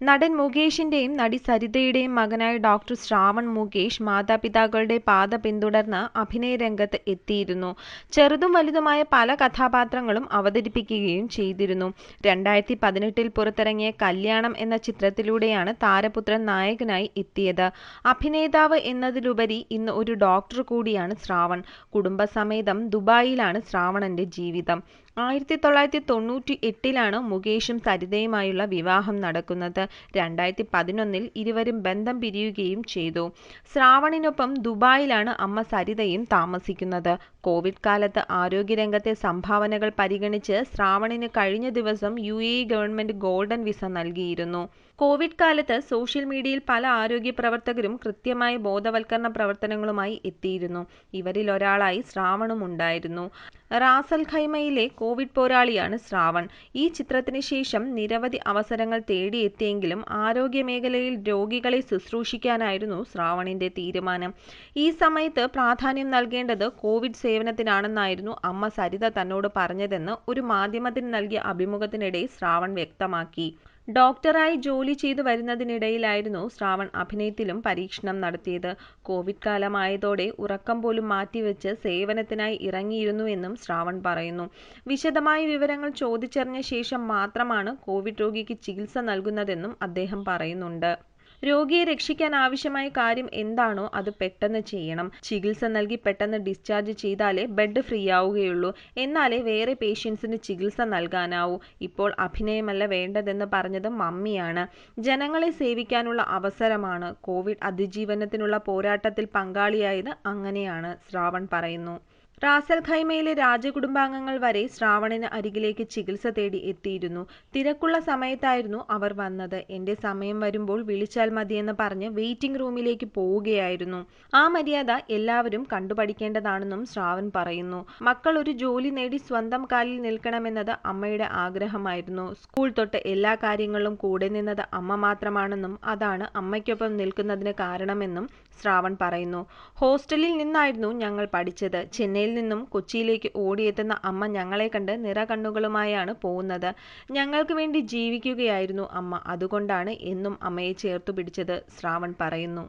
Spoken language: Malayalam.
നടൻ മുകേഷിന്റെയും നടി സരിതയുടെയും മകനായ ഡോക്ടർ ശ്രാവൺ മുകേഷ് മാതാപിതാക്കളുടെ പാത പിന്തുടർന്ന് അഭിനയ രംഗത്ത് എത്തിയിരുന്നു. ചെറുതും വലുതുമായ പല കഥാപാത്രങ്ങളും അവതരിപ്പിക്കുകയും ചെയ്തിരുന്നു. രണ്ടായിരത്തി പതിനെട്ടിൽ പുറത്തിറങ്ങിയ കല്യാണം എന്ന ചിത്രത്തിലൂടെയാണ് താരപുത്രൻ നായകനായി എത്തിയത്. അഭിനേതാവ് എന്നതിലുപരി ഇന്ന് ഒരു ഡോക്ടർ കൂടിയാണ് ശ്രാവൺ. കുടുംബസമേതം ദുബായിലാണ് ശ്രാവണന്റെ ജീവിതം. ആയിരത്തി തൊള്ളായിരത്തി തൊണ്ണൂറ്റി എട്ടിലാണ് മുകേഷും സരിതയുമായുള്ള വിവാഹം നടക്കുന്നത്. രണ്ടായിരത്തി പതിനൊന്നിൽ ഇരുവരും ബന്ധം പിരിയുകയും ചെയ്തു. ശ്രാവണിനൊപ്പം ദുബായിലാണ് അമ്മ സരിതയും താമസിക്കുന്നത്. കോവിഡ് കാലത്ത് ആരോഗ്യരംഗത്തെ സംഭാവനകൾ പരിഗണിച്ച് ശ്രാവണിന് കഴിഞ്ഞ ദിവസം U UAE government golden visa നൽകിയിരുന്നു. കോവിഡ് കാലത്ത് സോഷ്യൽ മീഡിയയിൽ പല ആരോഗ്യ പ്രവർത്തകരും കൃത്യമായ ബോധവൽക്കരണ പ്രവർത്തനങ്ങളുമായി എത്തിയിരുന്നു. ഇവരിൽ ഒരാളായി ശ്രാവണും ഉണ്ടായിരുന്നു റാസൽ ഖൈമയിലെ കോവിഡ് പോരാളിയാണ് ശ്രാവൺ. ഈ ചിത്രത്തിന് ശേഷം നിരവധി അവസരങ്ങൾ തേടിയെത്തിയെങ്കിലും ആരോഗ്യമേഖലയിൽ രോഗികളെ ശുശ്രൂഷിക്കാനായിരുന്നു ശ്രാവണിന്റെ തീരുമാനം. ഈ സമയത്ത് പ്രാധാന്യം നൽകേണ്ടത് കോവിഡ് സേവനത്തിനാണെന്നായിരുന്നു അമ്മ സരിത തന്നോട് പറഞ്ഞതെന്ന് ഒരു മാധ്യമത്തിന് നൽകിയ അഭിമുഖത്തിനിടെ ശ്രാവൺ വ്യക്തമാക്കി. ഡോക്ടറായി ജോലി ചെയ്തു വരുന്നതിനിടയിലായിരുന്നു ശ്രാവൺ അഭിനയത്തിലും പരീക്ഷണം നടത്തിയത്. കോവിഡ് കാലമായതോടെ ഉറക്കം പോലും മാറ്റിവെച്ച് സേവനത്തിനായി ഇറങ്ങിയിരുന്നുവെന്നും ശ്രാവൺ പറയുന്നു. വിശദമായ വിവരങ്ങൾ ചോദിച്ചറിഞ്ഞ ശേഷം മാത്രമാണ് കോവിഡ് രോഗിക്ക് ചികിത്സ നൽകുന്നതെന്നും അദ്ദേഹം പറയുന്നുണ്ട്. രോഗിയെ രക്ഷിക്കാൻ ആവശ്യമായ കാര്യം എന്താണോ അത് പെട്ടെന്ന് ചെയ്യണം. ചികിത്സ നൽകി പെട്ടെന്ന് ഡിസ്ചാർജ് ചെയ്താലേ ബെഡ് ഫ്രീ ആവുകയുള്ളൂ എന്നാലേ വേറെ പേഷ്യൻസിന് ചികിത്സ നൽകാനാവൂ. ഇപ്പോൾ അഭിനയമല്ല വേണ്ടതെന്ന് പറഞ്ഞത് മമ്മിയാണ്. ജനങ്ങളെ സേവിക്കാനുള്ള അവസരമാണ്. കോവിഡ് അതിജീവനത്തിനുള്ള പോരാട്ടത്തിൽ പങ്കാളിയായത് അങ്ങനെയാണ്. ശ്രാവൺ പറയുന്നു. റാസൽ ഖൈമയിലെ രാജകുടുംബാംഗങ്ങൾ വരെ ശ്രാവണന് അരികിലേക്ക് ചികിത്സ തേടി എത്തിയിരുന്നു. തിരക്കുള്ള സമയത്തായിരുന്നു അവർ വന്നത്. എന്റെ സമയം വരുമ്പോൾ വിളിച്ചാൽ മതിയെന്ന് പറഞ്ഞ് വെയിറ്റിംഗ് റൂമിലേക്ക് പോവുകയായിരുന്നു. ആ മര്യാദ എല്ലാവരും കണ്ടുപഠിക്കേണ്ടതാണെന്നും ശ്രാവൺ പറയുന്നു. മക്കൾ ഒരു ജോലി നേടി സ്വന്തം കാലിൽ നിൽക്കണമെന്നത് അമ്മയുടെ ആഗ്രഹമായിരുന്നു. സ്കൂൾ തൊട്ട് എല്ലാ കാര്യങ്ങളിലും കൂടെ നിന്നത് അമ്മ മാത്രമാണെന്നും അതാണ് അമ്മയ്ക്കൊപ്പം നിൽക്കുന്നതിന് കാരണമെന്നും ശ്രാവൺ പറയുന്നു. ഹോസ്റ്റലിൽ നിന്നായിരുന്നു ഞങ്ങൾ പഠിച്ചത്. ചെന്നൈയിൽ നിന്നും കൊച്ചിയിലേക്ക് ഓടിയെത്തുന്ന അമ്മ ഞങ്ങളെ കണ്ട് നിറകണ്ണുകളുമായാണ് പോകുന്നത് ഞങ്ങൾക്ക് വേണ്ടി ജീവിക്കുകയായിരുന്നു അമ്മ. അതുകൊണ്ടാണ് എന്നും അമ്മയെ ചേർത്തു പിടിച്ചത് ശ്രാവൺ പറയുന്നു.